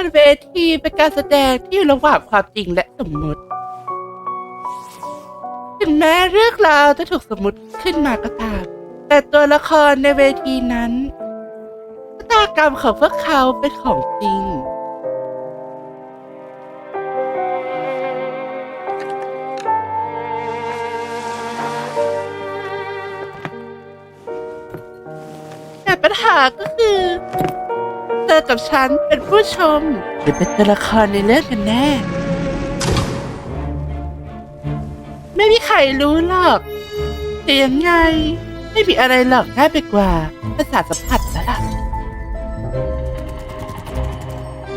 รเวทีเป็นการแสดงที่อยู่ระหว่างความจริงและสมมติ ถึงแม้เรื่องราวจะถูกสมมติขึ้นมาก็ตาม แต่ตัวละครในเวทีนั้นชะตากรรมของพวกเขาเป็นของจริงแต่ปัญหาก็คือ อกับฉันเป็นผู้ชม หรือเป็นตัวละครในเรื่องกันแน่ ไม่มีใครรู้หรอกแต่ยังไง ไม่มีอะไรหรอกง่ายไปกว่าประสาทสัมผัสแล้วล่ะ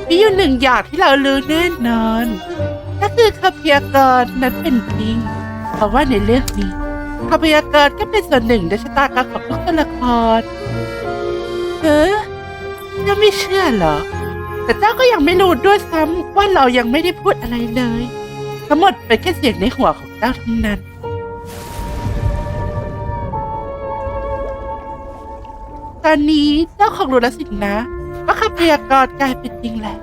มีอยู่หนึ่งอย่างที่เรารู้แน่นอนนั่นคือคำพยากรณ์นั้นเป็นจริงเพราะว่าในเรื่องนี้คำพยากรณ์ก็เป็นส่วนหนึ่งในชะตากรรมของทุกตัวละคร ยังไม่เชื่อเหรอแต่เจ้าก็ยังไม่รู้ด้วยซ้ำว่าเรายังไม่ได้พูดอะไรเลย ทั้งหมดเป็นแค่เสียงในหัวของเจ้าทั้งนั้น ตอนนี้เจ้าของรู้แล้วสินะว่าคำพยากรณ์กลายเป็นจริงแล้ว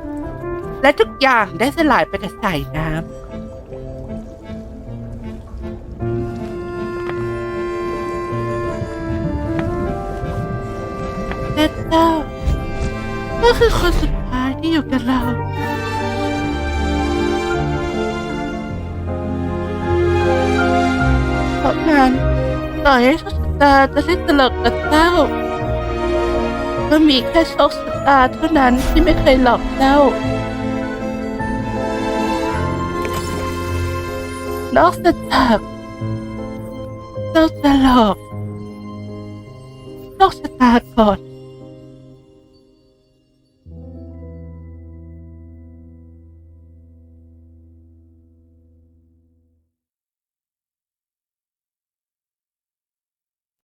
และทุกอย่างได้สลายไปกับสายน้ำและเจ้า ก็คือคนสุดท้ายที่อยู่กับเรา เพราะงั้นต่อให้โชคชะตาจะเล่นตลกกับเจ้า ก็มีแค่โชคชะตาเท่านั้นที่ไม่เคยหลอกเจ้านอกจากเจ้าจะหลอกโชคชะตาก่อน